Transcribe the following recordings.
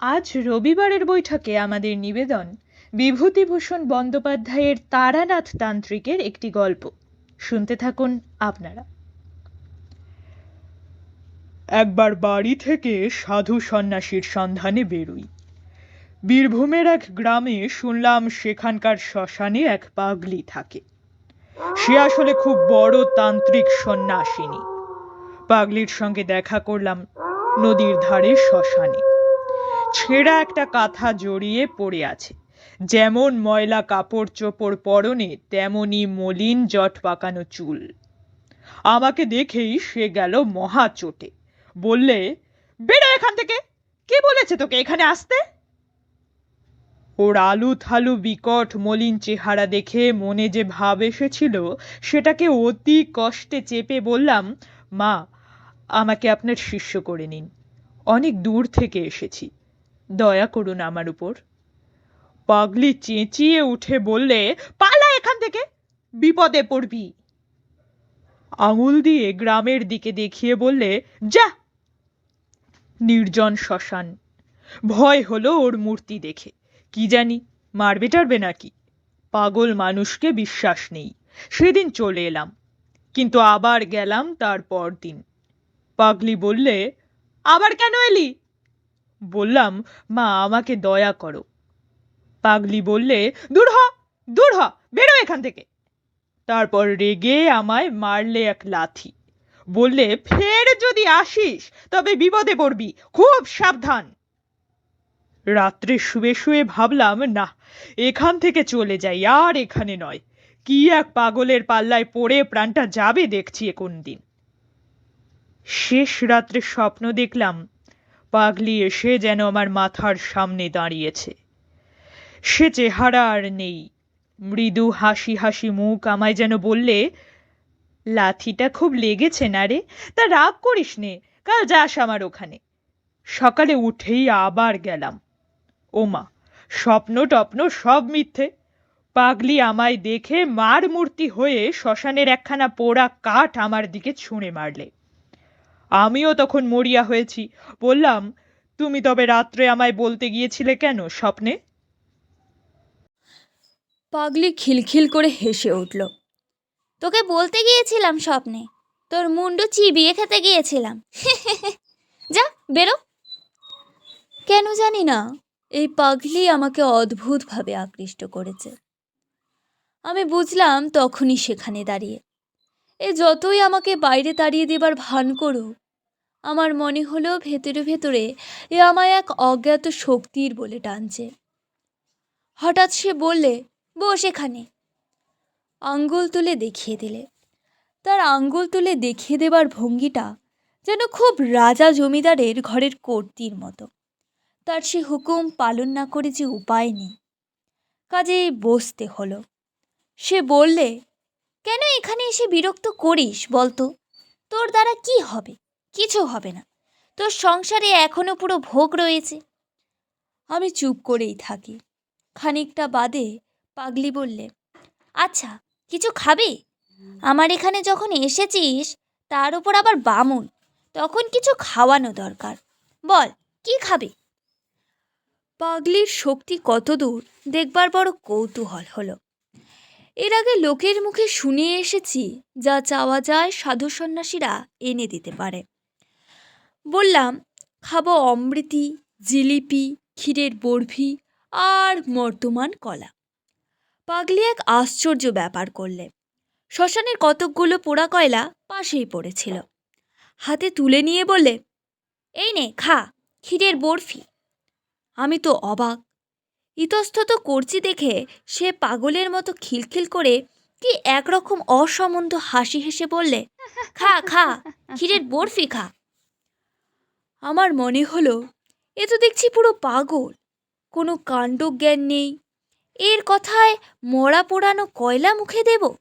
আজ রবিবারের বৈঠকে আমাদের নিবেদন, বিভূতিভূষণ বন্দ্যোপাধ্যায়ের তারানাথ তান্ত্রিকের একটি গল্প। শুনতে থাকুন আপনারা। একবার বাড়ি থেকে সাধু সন্ন্যাসীর সন্ধানে বেরুই। বীরভূমের এক গ্রামে শুনলাম সেখানকার শ্মশানে এক পাগলি থাকে। সে আসলে খুব বড় তান্ত্রিক সন্ন্যাসিনী। পাগলির সঙ্গে দেখা করলাম নদীর ধারে শ্মশানে। ছেঁড়া একটা কাঁথা জড়িয়ে পড়ে আছে। যেমন ময়লা কাপড় চোপড় পরনে, তেমনি মলিন জট পাকানো চুল। আমাকে দেখেই সে গেল মহা চোটে। বললে, বেরো এখান থেকে! কে বলেছে তোকে এখানে আসতে? ওর আলু থালু বিকট মলিন চেহারা দেখে মনে যে ভাব এসেছিল, সেটাকে অতি কষ্টে চেপে বললাম, মা, আমাকে আপনার শিষ্য করে নিন। অনেক দূর থেকে এসেছি। দয়া করুন আমার উপর। পাগলি চেঁচিয়ে উঠে বললে, পালা এখান থেকে, বিপদে পড়বি। আঙুল দিয়ে গ্রামের দিকে দেখিয়ে বললে, যা। নির্জন শ্মশান। ভয় হলো ওর মূর্তি দেখে। কি জানি, মারবে টারবে নাকি? পাগল মানুষকে বিশ্বাস নেই। সেদিন চলে এলাম, কিন্তু আবার গেলাম তার দিন পাগলি বললে, আবার কেন এলি? বললাম, মা, আমাকে দয়া করো। পাগলি বললে, দূর হ দূর হ, বেরো এখান থেকে। তারপর রেগে আমায় মারলে এক লাথি। বললে, ফের যদি আসিস, তবে বিপদে পড়বি, খুব সাবধান। রাত্রে শুয়ে শুয়ে ভাবলাম, না, এখান থেকে চলে যাই, আর এখানে নয়। কি এক পাগলের পাল্লায় পড়ে প্রাণটা যাবে দেখছি কোন দিন? শেষ রাত্রে স্বপ্ন দেখলাম পাগলি এসে যেন আমার মাথার সামনে দাঁড়িয়েছে। সে চেহারা আর নেই। মৃদু হাসি হাসি মুখ আমায় যেন বললে, লাথিটা খুব লেগেছে না রে? তা রাগ করিস নে। কাল যাস আমার ওখানে। সকালে উঠেই আবার গেলাম। ওমা, স্বপ্ন টপ্ন সব মিথ্যে। পাগলি আমায় দেখে মার মূর্তি হয়ে শ্মশানের একখানা পোড়া কাঠ আমার দিকে ছুঁড়ে মারলে। আমিও তখন মরিয়া হয়েছি। বললাম, তুমি তবে রাত্রে আমায় বলতে গিয়েছিলে কেন, স্বপ্নে? পাগলি খিলখিল করে হেসে উঠল, তোকে বলতে গিয়েছিলাম স্বপ্নে, তোর মুন্ডু চিবিয়ে খেতে গিয়েছিলাম। যা, বেরো। কেন জানি না, এই পাগলি আমাকে অদ্ভুতভাবে আকৃষ্ট করেছে। আমি বুঝলাম তখনই সেখানে দাঁড়িয়ে, এ যতই আমাকে বাইরে তাড়িয়ে দেবার ভান করুক আমার মনে হলো ভেতরে ভেতরে এ আমায় এক অজ্ঞাত শক্তির বলে টানছে। হঠাৎ সে বললে, বস এখানে। আঙ্গুল তুলে দেখিয়ে দিলে। তার আঙ্গুল তুলে দেখিয়ে দেবার ভঙ্গিটা যেন খুব রাজা জমিদারের ঘরের কর্তির মতো। তার সে হুকুম পালন না করে যে উপায় নেই কাজে বসতে হলো। সে বললে, কেন এখানে এসে বিরক্ত করিস বলতো? তোর দ্বারা কি হবে? কিছু হবে না। তোর সংসারে এখনও পুরো ভোগ রয়েছে। আমি চুপ করেই থাকি। খানিকটা বাদে পাগলি বললে আচ্ছা কিছু খাবে? আমার এখানে যখন এসেছিস, তার উপর আবার বামুন। তখন কিছু খাওয়ানো দরকার। বল, কি খাবে? পাগলির শক্তি কতদূর দেখবার বড় কৌতূহল হলো। এর আগে লোকের মুখে শুনে এসেছি, যা চাওয়া যায় সাধু সন্ন্যাসীরা এনে দিতে পারে। বললাম, খাব অমৃতি, জিলিপি, ক্ষীরের বরফি আর মর্তমান কলা। পাগলি এক আশ্চর্য ব্যাপার করলে। শ্মশানের কতকগুলো পোড়া কয়লা পাশেই পড়েছিল। হাতে তুলে নিয়ে বললে, এই নে, খা, ক্ষীরের বরফি। আমি তো অবাক। ইতস্তত করছি দেখে সে পাগলের মতো খিলখিল করে কি একরকম অসম্বন্ধ হাসি হেসে বললে, খা খা, ক্ষীরের বরফি খা। আমার মনে হলো, এ তো দেখছি পুরো পাগল। কোনো কাণ্ডজ্ঞান নেই। এর কথায় মরা পোড়ানো কয়লা মুখে দেব?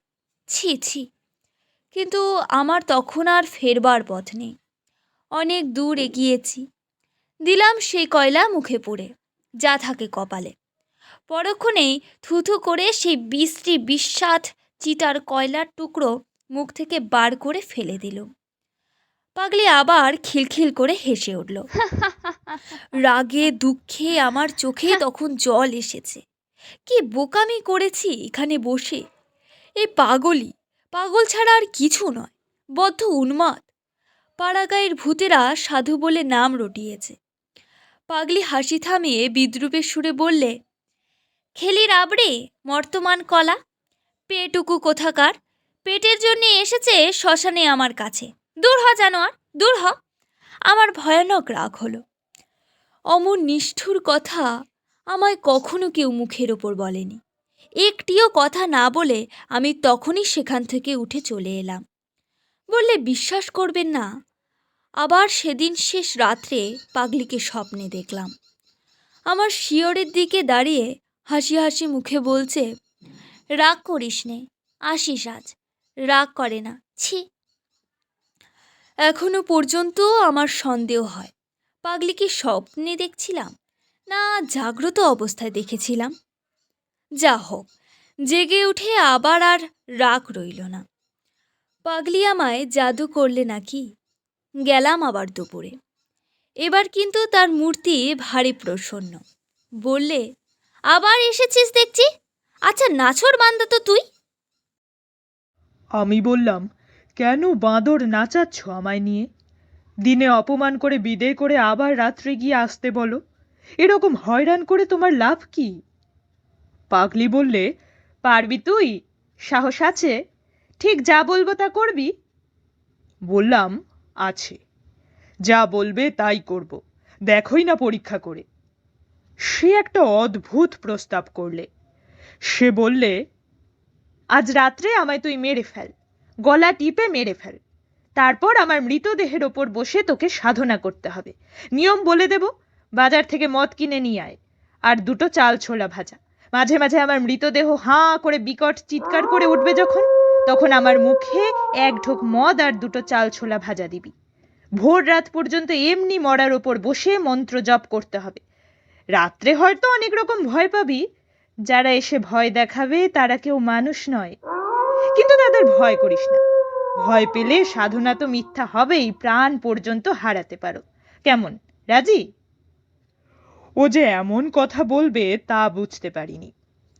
ছি ছি। কিন্তু আমার তখন আর ফেরবার পথ নেই। অনেক দূর এগিয়েছি। দিলাম সেই কয়লা মুখে পুড়ে, যা থাকে কপালে। পরক্ষণেই থুথু করে সেই বিশ্রী বিস্বাদ চিতার কয়লার টুকরো মুখ থেকে বার করে ফেলে দিল পাগলি আবার খিলখিল করে হেসে উঠল। রাগে দুঃখে আমার চোখে তখন জল এসেছে। কি বোকামি করেছি এখানে বসে। এই পাগলই পাগল ছাড়া আর কিছু নয় বদ্ধ উন্মাদ। পাড়াগাঁয়ের ভূতেরা সাধু বলে নাম রটিয়েছে। পাগলি হাসি থামিয়ে বিদ্রুপের সুরে বললে খেলি রাবড়ে মর্তমান কলা পেটুকু কোথাকার? পেটের জন্যে এসেছে শ্মশানে আমার কাছে। দূর হ, জানোয়ার, দূর হ। আমার ভয়ানক রাগ হলো। অমন নিষ্ঠুর কথা আমায় কখনো কেউ মুখের ওপর বলেনি। একটিও কথা না বলে আমি তখনই সেখান থেকে উঠে চলে এলাম। বললে, বিশ্বাস করবেন না, আবার সেদিন শেষ রাত্রে পাগলিকে স্বপ্নে দেখলাম। আমার শিয়রের দিকে দাঁড়িয়ে হাসি হাসি মুখে বলছে, রাগ করিস নে, আসিস আজ, রাগ করে না, ছি। এখনও পর্যন্ত আমার সন্দেহ হয়। পাগলি কি স্বপ্নে দেখছিলাম, না জাগ্রত অবস্থায় দেখেছিলাম? যা হোক, জেগে উঠে আবার আর রাগ রইল না। পাগলি আমায় জাদু করলে নাকি? গেলাম আবার দুপুরে। এবার কিন্তু তার মূর্তি ভারী প্রসন্ন। বললে, আবার এসেছিস দেখছি? আচ্ছা নাছর বান্দা তো তুই? আমি বললাম কেন বাঁদর নাচাচ্ছ আমায় নিয়ে? দিনে অপমান করে বিদেয় করে আবার রাত্রে গিয়ে আসতে বলো। এরকম হয়রান করে তোমার লাভ কি? পাগলি বললে, পারবি তুই? সাহস আছে? ঠিক যা বলব তা করবি? বললাম, আছে। যা বলবে তাই করব। দেখোই না পরীক্ষা করে। সে একটা অদ্ভুত প্রস্তাব করলে। সে বললে, আজ রাত্রে আমায় তুই মেরে ফেল। গলা টিপে মেরে ফেল। তারপর আমার মৃতদেহের ওপর বসে তোকে সাধনা করতে হবে। নিয়ম বলে দেব, বাজার থেকে মদ কিনে নিয়ে আয়। আর দুটো চাল ছোলা ভাজা। মাঝে মাঝে আমার মৃতদেহ হাঁ করে বিকট চিৎকার করে উঠবে যখন, তখন আমার মুখে এক ঢোক মদ আর দুটো চাল ছোলা ভাজা দিবি। ভোর রাত পর্যন্ত এমনি মরার ওপর বসে মন্ত্র জপ করতে হবে। রাত্রে হয়তো অনেক রকম ভয় পাবি। যারা এসে ভয় দেখাবে তারা কেউ মানুষ নয়। কিন্তু তাদের ভয় করিস না। ভয় পেলে সাধনা তো মিথ্যা হবেই, প্রাণ পর্যন্ত হারাতে পারো। কেমন, রাজি? ও যে এমন কথা বলবে তা বুঝতে পারিনি।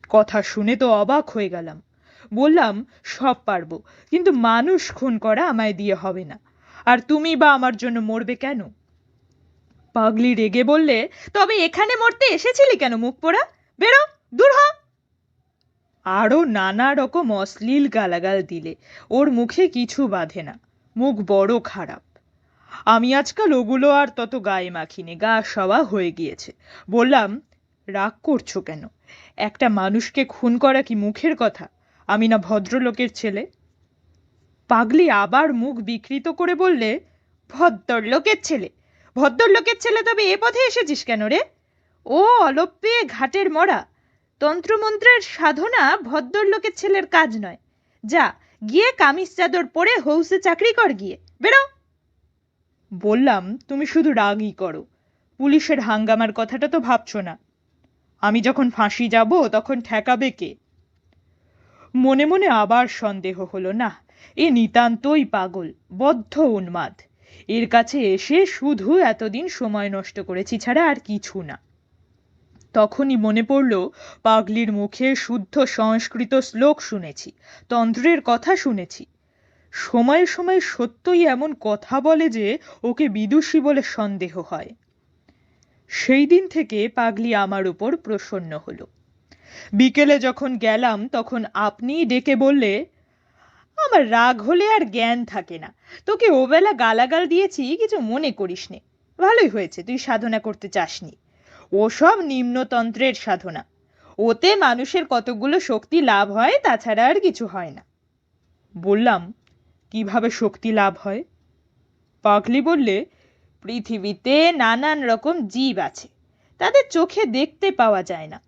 কথা শুনে তো অবাক হয়ে গেলাম। বললাম, সব পারব, কিন্তু মানুষ খুন করা আমায় দিয়ে হবে না। আর তুমি বা আমার জন্য মরবে কেন? পাগলি রেগে বললে, তবে এখানে মরতে এসেছিলি কেন মুখ পোড়া? বেরো, দূর হ। আরও নানা রকম অশ্লীল গালাগাল দিলে। ওর মুখে কিছু বাঁধে না। মুখ বড় খারাপ। আমি আজকাল ওগুলো আর তত গায়ে মাখিনি, গা সওয়া হয়ে গিয়েছে। বললাম, রাগ করছ কেন? একটা মানুষকে খুন করা কি মুখের কথা? আমি না ভদ্রলোকের ছেলে? পাগলি আবার মুখ বিকৃত করে বললে, ভদ্রলোকের ছেলে? ভদ্রলোকের ছেলে তবে এ পথে এসেছিস কেন রে? ও অলপ্যে ঘাটের মরা। তন্ত্রমন্ত্রের সাধনা ভদ্রলোকের ছেলের কাজ নয়। যা, গিয়ে কামিজ চাদর পরে হৌসে চাকরি কর গিয়ে। বেরো। বললাম, তুমি শুধু রাগই করো। পুলিশের হাঙ্গামার কথাটা তো ভাবছ না। আমি যখন ফাঁসি যাব, তখন ঠেকাবে কে? মনে মনে আবার সন্দেহ হলো না এ নিতান্তই পাগল, বদ্ধ উন্মাদ। এর কাছে এসে শুধু এতদিন সময় নষ্ট করেছি ছাড়া আর কিছু না। তখনই মনে পড়ল, পাগলির মুখে শুদ্ধ সংস্কৃত শ্লোক শুনেছি, তন্ত্রের কথা শুনেছি। সময়ে সময়ে সত্যই এমন কথা বলে যে ওকে বিদুষী বলে সন্দেহ হয়। সেই দিন থেকে পাগলি আমার উপর প্রসন্ন হলো। বিকেলে যখন গেলাম, তখন আপনিই ডেকে বললে, আমার রাগ হলে আর জ্ঞান থাকে না। তোকে ওবেলা গালাগাল দিয়েছি, কিছু মনে করিস নে ভালোই হয়েছে, তুই সাধনা করতে চাসনি। ওসব নিম্নতন্ত্রের সাধনা। ওতে মানুষের কতগুলো শক্তি লাভ হয় তাছাড়া আর কিছু হয় না। বললাম, কীভাবে শক্তি লাভ হয়? পাগলি বললে, পৃথিবীতে নানান রকম জীব আছে, তাদের চোখে দেখতে পাওয়া যায় না।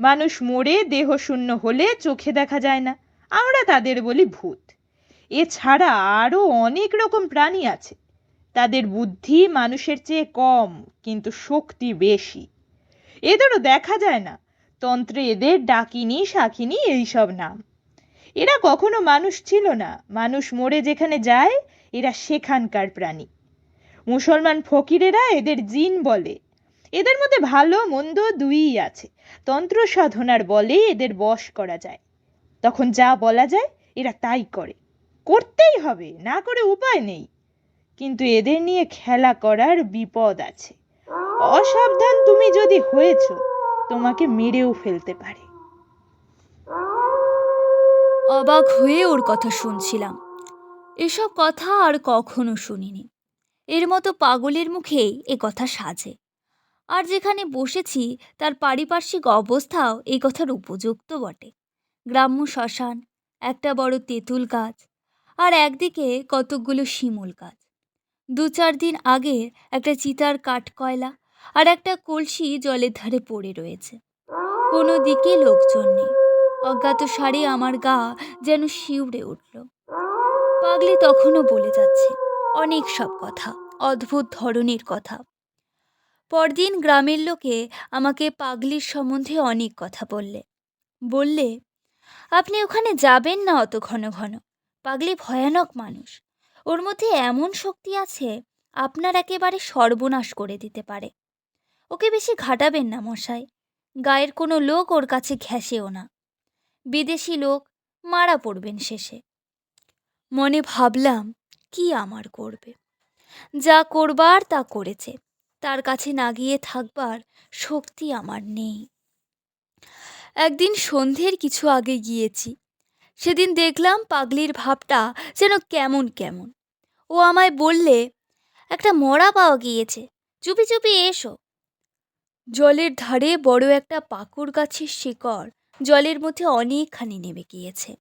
মানুষ মরে দেহ শূন্য হলে চোখে দেখা যায় না, আমরা তাদের বলি ভূত। এছাড়া আরও অনেক রকম প্রাণী আছে, তাদের বুদ্ধি মানুষের চেয়ে কম, কিন্তু শক্তি বেশি। এদেরও দেখা যায় না। তন্ত্রে এদের ডাকিনি শাকিনি এইসব নাম। এরা কখনো মানুষ ছিল না। মানুষ মরে যেখানে যায়, এরা সেখানকার প্রাণী। মুসলমান ফকিরেরা এদের জিন বলে। এদের মধ্যে ভালো মন্দ দুইই আছে। তন্ত্র সাধনার বলে এদের বশ করা যায়। তখন যা বলা যায়, এরা তাই করে। করতেই হবে, না করে উপায় নেই। কিন্তু এদের নিয়ে খেলা করার বিপদ আছে। অসাবধান তুমি যদি হয়েছ, তোমাকে মেরেও ফেলতে পারে। অবাক হয়ে ওর কথা শুনছিলাম। এসব কথা আর কখনো শুনিনি। এর মতো পাগলের মুখেই এ কথা সাজে। আর যেখানে বসেছি, তার পারিপার্শ্বিক অবস্থাও এই কথার উপযুক্ত বটে। গ্রাম্য শ্মশান, একটা বড় তেঁতুল গাছ, আর একদিকে কতকগুলো শিমুল গাছ। দু চার দিন আগে একটা চিতার কাঠকয়লা আর একটা কলসি জলের ধারে পড়ে রয়েছে। কোনো দিকে লোকজন নেই। অজ্ঞাত সারে আমার গা যেন শিউড়ে উঠল। পাগলি তখনও বলে যাচ্ছে, অনেক সব কথা, অদ্ভুত ধরনের কথা। পরদিন গ্রামের লোকে আমাকে পাগলির সম্বন্ধে অনেক কথা বললে। বললে, আপনি ওখানে যাবেন না অত ঘন ঘন? পাগলি ভয়ানক মানুষ। ওর মধ্যে এমন শক্তি আছে, আপনার একেবারে সর্বনাশ করে দিতে পারে। ওকে বেশি ঘাটাবেন না, মশাই। গায়ের কোনো লোক ওর কাছে ঘেঁষেও না। বিদেশি লোক মারা পড়বেন শেষে। মনে ভাবলাম, কি আমার করবে? যা করবার তা করেছে। তার কাছে না গিয়ে থাকবার শক্তি আমার নেই। একদিন সন্ধ্যের কিছু আগে গিয়েছি। সেদিন দেখলাম পাগলির ভাবটা যেন কেমন কেমন। ও আমায় বললে, একটা মরা পাওয়া গিয়েছে। চুপি চুপি এসো। জলের ধারে বড় একটা পাকুর গাছের শিকড় জলের মধ্যে অনেকখানি নেমে গিয়েছে।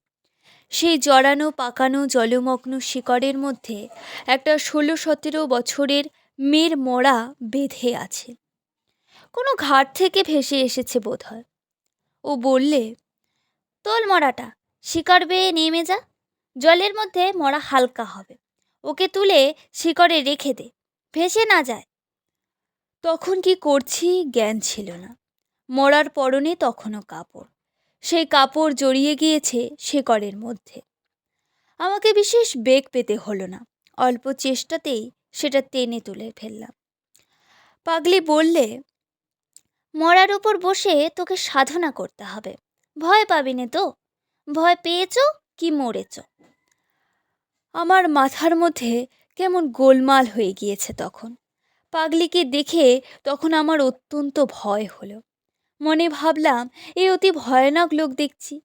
সেই জড়ানো, পাকানো, জলমগ্ন শিকড়ের মধ্যে একটা ষোলো সতেরো বছরের মেয়ের মরা বেঁধে আছে। কোনো ঘাট থেকে ভেসে এসেছে বোধহয়। ও বললে, তোল মরাটা, শিকড় বেয়ে নেমে যা। জলের মধ্যে মরা হালকা হবে। ওকে তুলে শিকড়ে রেখে দে। ভেসে না যায়। তখন কি করছি জ্ঞান ছিল না। মরার পরনে তখনও কাপড়। সেই কাপড় জড়িয়ে গিয়েছে শেকড়ের মধ্যে। আমাকে বিশেষ বেগ পেতে হলো না। অল্প চেষ্টাতেই সেটা টেনে তুলে ফেললাম। পাগলি বললে, মরার উপর বসে তোকে সাধনা করতে হবে। ভয় পাবি নে তো। ভয় পেয়েছ কি মরেছ? আমার মাথার মধ্যে কেমন গোলমাল হয়ে গিয়েছে তখন। পাগলিকে দেখে তখন আমার অত্যন্ত ভয় হলো। মনে ভাবলাম, এ অতি ভয়ানক লোক দেখছি।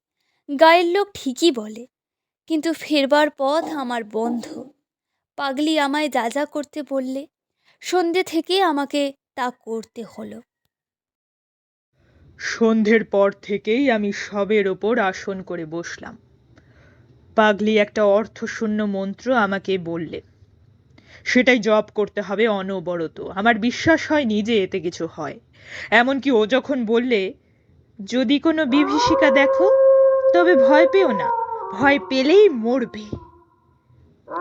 গায়ের লোক ঠিকই বলে, কিন্তু ফেরবার পথ আমার বন্ধ। পাগলি আমায় যা যা করতে বললে, সন্ধে থেকে আমাকে তা করতে হলো। সন্ধ্যের পর থেকেই আমি সবের ওপর আসন করে বসলাম। পাগলি একটা অর্থশূন্য মন্ত্র আমাকে বললে সেটাই জব করতে হবে অনবরত। আমার বিশ্বাস হয়নি যে এতে কিছু হয়। এমনকি ও যখন বললে, যদি কোনো বিভীষিকা দেখো, তবে ভয় পেও না, ভয় পেলেই মরবে।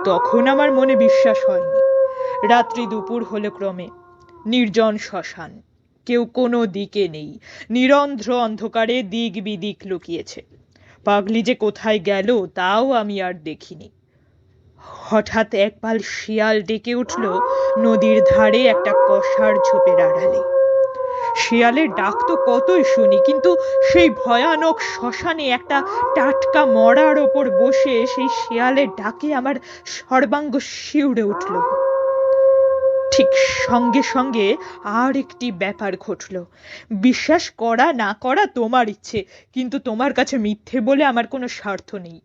তখন আমার মনে বিশ্বাস হয়নি। রাত্রি দুপুর হলো ক্রমে। নির্জন শ্মশান। কেউ কোনো দিকে নেই। নিরন্ধ্র অন্ধকারে দিক বিদিক লুকিয়েছে। পাগলি যে কোথায় গেল, তাও আমি আর দেখিনি। হঠাৎ একপাল শিয়াল ডেকে উঠল নদীর ধারে একটা কষার ঝোপের আড়ালে। শিয়ালের ডাক তো কতই শুনি, কিন্তু সেই ভয়ানক শ্মশানে একটা টাটকা মরার ওপর বসে সেই শিয়ালের ডাকে আমার সর্বাঙ্গ শিউড়ে উঠল। ঠিক সঙ্গে সঙ্গে আর একটি ব্যাপার ঘটল। বিশ্বাস করা না করা তোমার ইচ্ছে, কিন্তু তোমার কাছে মিথ্যে বলে আমার কোনো স্বার্থ নেই।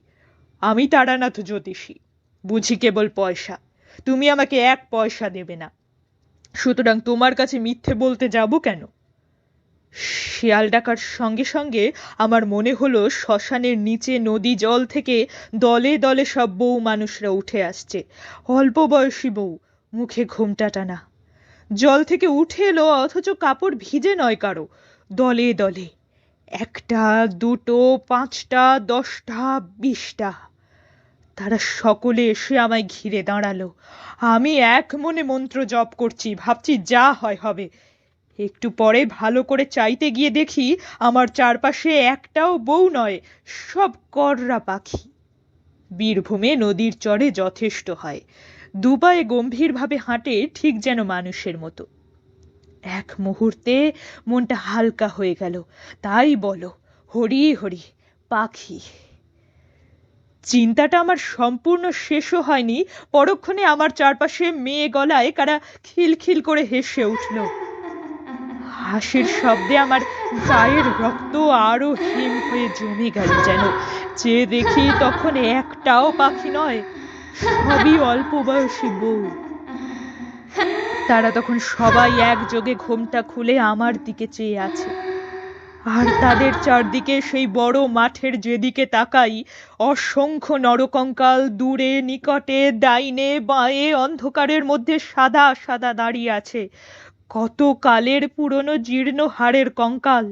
আমি তারানাথ জ্যোতিষী। বুঝি কেবল পয়সা। তুমি আমাকে এক পয়সা দেবে না। সুতরাং তোমার কাছে মিথ্যে বলতে যাব কেন? শিয়াল ডাকার সঙ্গে সঙ্গে আমার মনে হলো শ্মশানের নিচে নদী জল থেকে দলে দলে সব বউ মানুষরা উঠে আসছে। অল্প বয়সী বউ, মুখে ঘোমটা টানা। জল থেকে উঠে এলো, অথচ কাপড় ভিজে নয় কারও। দলে দলে একটা, দুটো, পাঁচটা, দশটা, বিশটা। তারা সকলে এসে আমায় ঘিরে দাঁড়াল। আমি এক মনে মন্ত্র জপ করছি, ভাবছি যা হয় হবে। একটু পরে ভালো করে চাইতে গিয়ে দেখি আমার চারপাশে একটাও বউ নয়, সব কররা পাখি। বীরভূমে নদীর চরে যথেষ্ট হয়। দুপায়ে গম্ভীরভাবে হাঁটে ঠিক যেন মানুষের মতো। এক মুহূর্তে মনটা হালকা হয়ে গেল। তাই বলো, হরি হরি, পাখি। চিন্তাটা আমার সম্পূর্ণ শেষও হয়নি, পরক্ষণে আমার চারপাশে মেয়ে গলায় কারা খিলখিল করে হেসে উঠল। হাসির শব্দে আমার গায়ের রক্ত আরও হিম হয়ে জমে গেল যেন। যে দেখি তখন একটাও পাখি নয়, সবই অল্প বয়সী বউ। তারা তখন সবাই একযোগে ঘোমটা খুলে আমার দিকে চেয়ে আছে। আর তাদের চারদিকে সেই বড় মাঠের যেদিকে তাকাই, অসংখ্য নরকঙ্কাল দূরে, নিকটে, ডাইনে, বাঁয়ে, অন্ধকারের মধ্যে সাদা সাদা দাঁড়িয়ে আছে। কত কালের পুরনো জীর্ণ হাড়ের কঙ্কাল।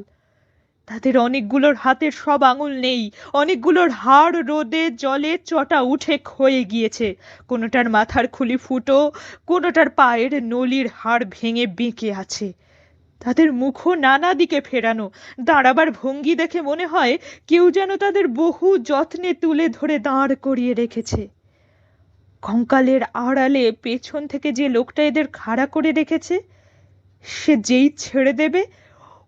তাদের অনেকগুলোর হাতের সব আঙুল নেই, অনেকগুলোর হাড় রোদে, জলে চটা উঠে ক্ষয়ে গিয়েছে। কোনোটার মাথার খুলি ফুটো, কোনোটার পায়ের নলির হাড় ভেঙে বেঁকে আছে। তাদের মুখও নানা দিকে ফেরানো। দাঁড়াবার ভঙ্গি দেখে মনে হয় কেউ যেন তাদের বহু যত্নে তুলে ধরে দাঁড় করিয়ে রেখেছে। কঙ্কালের আড়ালে পেছন থেকে যে লোকটা এদের খাড়া করে রেখেছে, সে যেই ছেড়ে দেবে,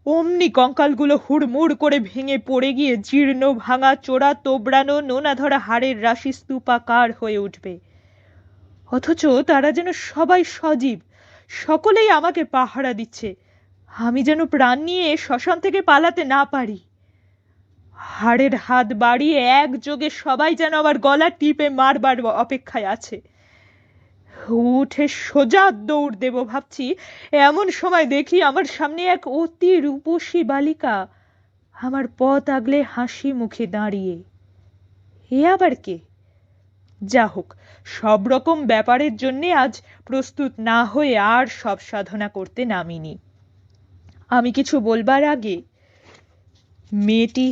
অমনি কঙ্কালগুলো হুড়মুড় করে ভেঙে পড়ে গিয়ে জীর্ণ ভাঙা চোরা তোবড়ানো নোনা ধরা হাড়ের রাশি স্তূপাকার হয়ে উঠবে। অথচ তারা যেন সবাই সজীব, সকলেই আমাকে পাহারা দিচ্ছে। আমি যেন প্রাণ নিয়ে শ্মশান থেকে পালাতে না পারি। হাড়ের হাত বাড়িয়ে একযোগে সবাই যেন আমার গলা টিপে মারবার অপেক্ষায় আছে। উঠে সোজা দৌড় দেব ভাবছি। এমন সময় দেখি আমার সামনে এক অতি রূপসী বালিকা আমার পথ আগলে হাসি মুখে দাঁড়িয়ে। এ আবার কে? যা হোক, সব রকম ব্যাপারের জন্যে আজ প্রস্তুত না হয়ে আর সব সাধনা করতে নামিনি। আমি কিছু বলবার আগে মেয়েটি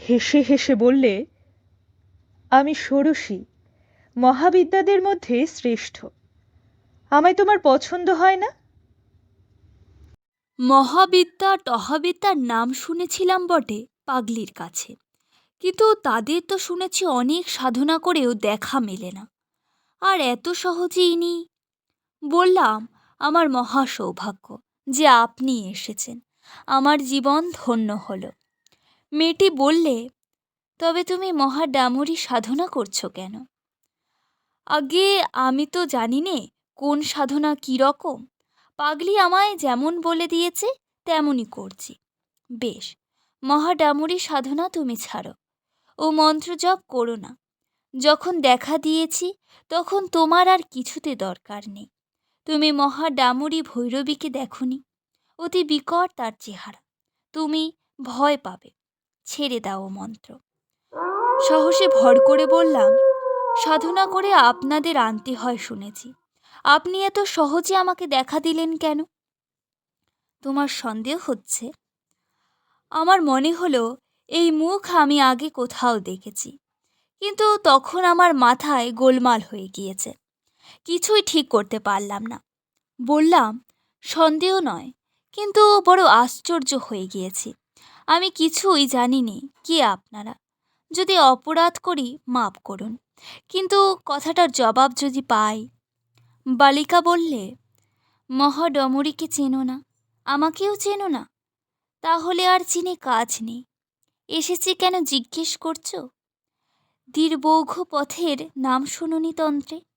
হেসে হেসে বললে, আমি ষোড়শী, মহাবিদ্যাদের মধ্যে শ্রেষ্ঠ। আমায় তোমার পছন্দ হয় না? মহাবিদ্যা টহাবিদ্যার নাম শুনেছিলাম বটে পাগলির কাছে, কিন্তু তাদের তো শুনেছি অনেক সাধনা করেও দেখা মেলে না। আর এত সহজে ইনি বললাম, আমার মহা সৌভাগ্য যে আপনি এসেছেন। আমার জীবন ধন্য হলো। মেয়েটি বললে, তবে তুমি মহা ডামরি সাধনা করছ কেন? আগে আমি তো জানি নে কোন সাধনা কী রকম। পাগলি আমায় যেমন বলে দিয়েছে, তেমনই করছি। বেশ মহাডামরি সাধনা তুমি ছাড়ো। ও মন্ত্র জপ করো না। যখন দেখা দিয়েছি, তখন তোমার আর কিছুতে দরকার নেই। তুমি মহা ডামুরি ভৈরবীকে দেখনি, অতি বিকট তার চেহারা, তুমি ভয় পাবে, ছেড়ে দাও মন্ত্র। সাহসে ভর করে বললাম, সাধনা করে আপনাদের আনতে হয় শুনেছি, আপনি এত সহজে আমাকে দেখা দিলেন কেন? তোমার সন্দেহ হচ্ছে, আমার মনে হলো এই মুখ আমি আগে কোথাও দেখেছি, কিন্তু তখন আমার মাথায় গোলমাল হয়ে গিয়েছে। কিছুই ঠিক করতে পারলাম না। বললাম, সন্দেহ নয়, কিন্তু বড় আশ্চর্য হয়ে গিয়েছি। আমি কিছুই জানিনি কে আপনারা। যদি অপরাধ করি মাপ করুন। কিন্তু কথাটার জবাব যদি পাই? বালিকা বললে মহাডমরীকে চেনো না? আমাকেও চেনো না? তাহলে আর চিনে কাজ নেই। এসেছি কেন জিজ্ঞেস করছ? দীর্বৌঘ পথের নাম শুনুনি তন্ত্রে।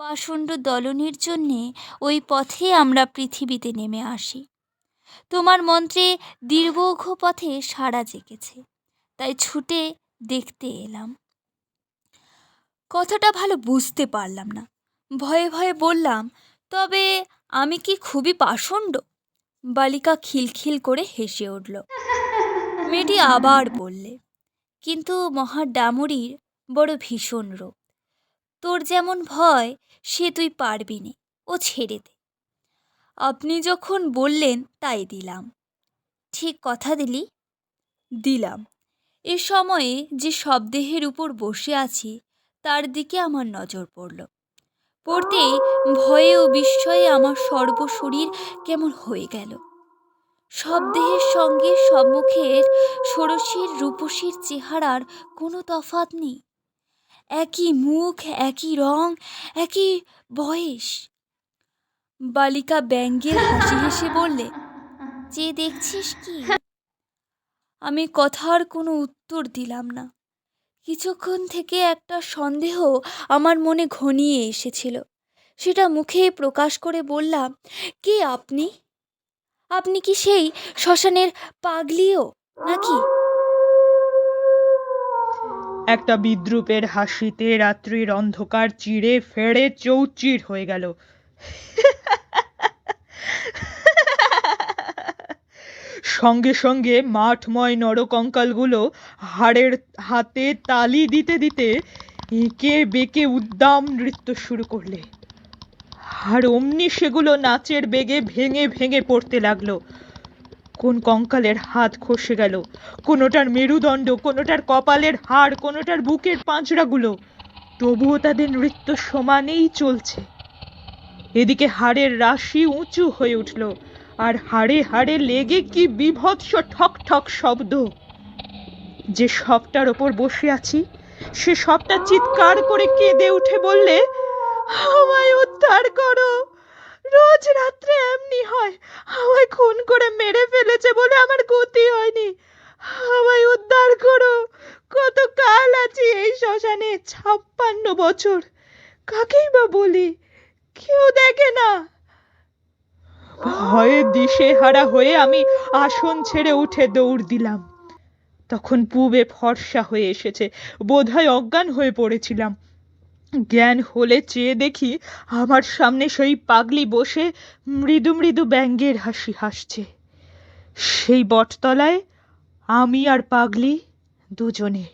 পাষণ্ড দলনের জন্যে ওই পথে আমরা পৃথিবীতে নেমে আসি। তোমার মন্ত্রে দীর্বৌঘ পথে সাড়া জেগেছে, তাই ছুটে দেখতে এলাম। কথাটা ভালো বুঝতে পারলাম না। ভয়ে ভয়ে বললাম, তবে আমি কি খুবই পাষণ্ড? বালিকা খিলখিল করে হেসে উঠল। মেয়েটি আবার বললে, কিন্তু মহাডামরির বড় ভীষণ রোগ। তোর যেমন ভয়, সে তুই পারবি নে, ও ছেড়ে দে। আপনি যখন বললেন, তাই দিলাম। ঠিক কথা দিলি? দিলাম। এ সময়ে যে শবদেহের উপর বসে আছি, তার দিকে আমার নজর পড়ল। পড়তেই ভয়ে ও বিস্ময়ে আমার সর্বশরীর কেমন হয়ে গেল। সব দেহের সঙ্গে সম্মুখের ষোড়শীর রূপসীর চেহারার কোনো তফাত নেই। একই মুখ, একই রং, একই বয়স। বালিকা ব্যঙ্গের হাসি হেসে বললে, যে দেখছিস কি? আমি কথার কোনো উত্তর দিলাম না। কিছুক্ষণ থেকে একটা সন্দেহ আমার মনে ঘনিয়ে এসেছিল। সেটা মুখে প্রকাশ করে বললাম, কে আপনি? আপনি কি সেই শ্মশানের পাগলিও নাকি? একটা বিদ্রুপের হাসিতে রাত্রির অন্ধকার চিড়ে ফেড়ে চৌচির হয়ে গেল। সঙ্গে সঙ্গে মাঠময় নরকঙ্কালগুলো হাড়ের হাতে তালি দিতে দিতে এঁকে বেঁকে উদ্দাম নৃত্য শুরু করলে। আর অমনি সেগুলো নাচের বেগে ভেঙে ভেঙে পড়তে লাগল। কোন কঙ্কালের হাত খসে গেল? কোনোটার মেরুদণ্ড, কোনোটার কপালের হাড়, কোনোটার বুকের পাঁচড়াগুলো? তবুও তাদের নৃত্য সমানেই চলছে। এদিকে হাড়ের রাশি উঁচু হয়ে উঠল, আর হাড়ে হাড়ে লেগে কি বিভৎস ঠক ঠক শব্দ। যে সবটার ওপর বসে আছি, সে সবটা চিৎকার করে কেঁদে উঠে বললে, আমায় উদ্ধার করো। রোজ রাত্রে এমনি হয়। আমায় খুন করে মেরে ফেলেছে বলে আমার গতি হয়নি। আমায় উদ্ধার করো। কত কাল আছি এই শ্মশানে? ছাপ্পান্ন বছর। কাকেই বা বলি? কেউ দেখে না। ভয়ে দিশে হারা হয়ে আমি আসন ছেড়ে উঠে দৌড় দিলাম। তখন পুবে ফর্সা হয়ে এসেছে। বোধহয় অজ্ঞান হয়ে পড়েছিলাম। জ্ঞান হলে চেয়ে দেখি আমার সামনে সেই পাগলি বসে মৃদু মৃদু ব্যঙ্গের হাসি হাসছে। সেই বটতলায় আমি আর পাগলি দুজনে।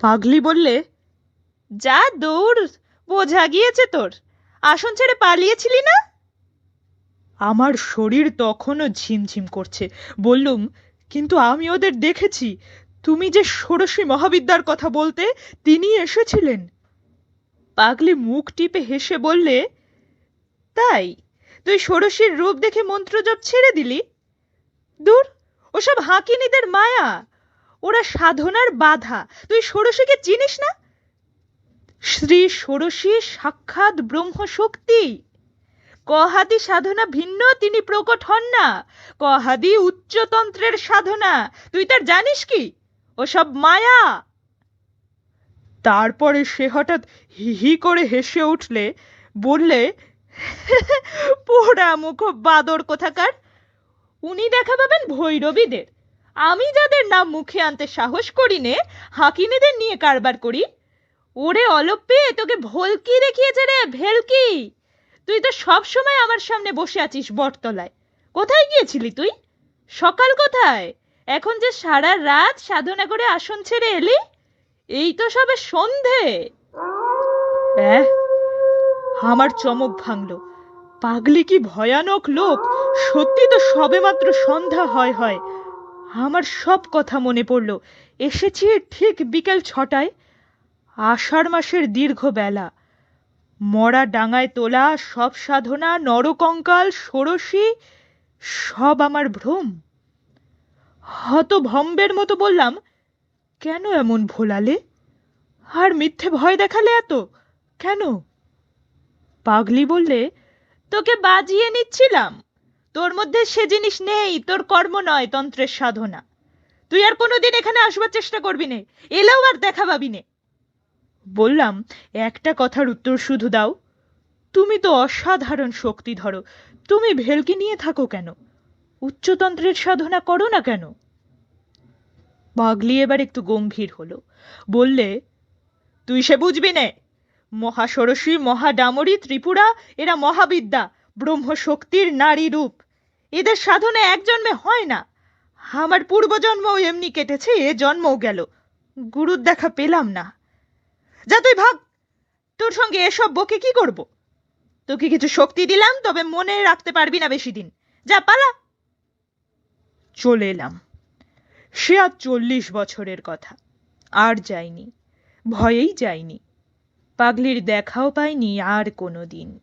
পাগলি বললে, যা দৌড়, বোঝা গিয়েছে তোর। আসন ছেড়ে পালিয়েছিলি না? আমার শরীর তখনও ঝিমঝিম করছে। বললুম, কিন্তু আমি ওদের দেখেছি। তুমি যে ষোড়শী মহাবিদ্যার কথা বলতে তিনি এসেছিলেন। পাগলি মুখ টিপে হেসে বললে, তাই? তুই ষোড়শীর রূপ দেখে মন্ত্রজপ ছেড়ে দিলি? দূর, ওসব হাঁকিনীদের মায়া। ওরা সাধনার বাধা। তুই ষোড়শীকে চিনিস না? শ্রী ষোড়শী সাক্ষাৎ ব্রহ্মশক্তি। কহাদি সাধনা ভিন্ন, তিনি প্রকট হন না। কহাদি উচ্চতন্ত্রের সাধনা। তুই তার জানিস কি? ওসব মায়া। তারপরে সে হঠাৎ হি হি করে হেসে উঠলে, বললে, পোড়া মুখ বাদর কোথাকার? উনি দেখা পাবেন ভৈরবীদের। আমি যাদের নাম মুখে আনতে সাহস করি নে হাকিনেদের নিয়ে কারবার করি। ওরে অলপে তোকে ভলকি দেখিয়েছে রে ভেলকি। তুই তো সব সময় আমার সামনে বসে আছিস বটতলায়। কোথায় গিয়েছিলি তুই? সকাল কোথায়? এখন যে সারা রাত সাধনা করে আসন ছেড়ে এলি? এই তো সবে সন্ধে। হ্যাঁ আমার চমক ভাঙল। পাগলি কি ভয়ানক লোক? সত্যি তো সবেমাত্র সন্ধ্যা হয় হয়। আমার সব কথা মনে পড়ল। এসেছি ঠিক বিকেল ছটায়, আষাঢ় মাসের দীর্ঘ বেলা। মরা ডাঙায় তোলা সব সাধনা, নরকঙ্কাল, ষোড়শী, সব আমার ভ্রম। হত ভম্বের মতো বললাম কেন এমন ভোলালে? আর মিথ্যে ভয় দেখালে এত? কেন? পাগলি বললে, তোকে বাজিয়ে নিচ্ছিলাম। তোর মধ্যে সে জিনিস নেই, তোর কর্ম নয়, তন্ত্রের সাধনা। তুই আর কোনোদিন এখানে আসবার চেষ্টা করবি নে, এলেও আর দেখা পাবি নে। বললাম, একটা কথার উত্তর শুধু দাও। তুমি তো অসাধারণ শক্তি ধরো। তুমি ভেলকি নিয়ে থাকো কেন? উচ্চতন্ত্রের সাধনা করো না কেন? পাগলি এবার একটু গম্ভীর হলো। বললে, তুই সে বুঝবি নে মহাষোড়শী মহাডামরী, ত্রিপুরা, এরা মহাবিদ্যা, ব্রহ্মশক্তির নারী রূপ। এদের সাধনে এক জন্মে হয় না। আমার পূর্বজন্মও এমনি কেটেছে, এ জন্মও গেল। গুরুর দেখা পেলাম না। যা তুই ভাগ, তোর সঙ্গে এসব বকে কি করব? তোকে কিছু শক্তি দিলাম, তবে মনে রাখতে পারবি না বেশি দিন। যা, পালা। চলে এলাম। সে আর চল্লিশ বছরের কথা। আর যায়নি, ভয়েই যায়নি। পাগলির দেখাও পায়নি আর কোনো দিন।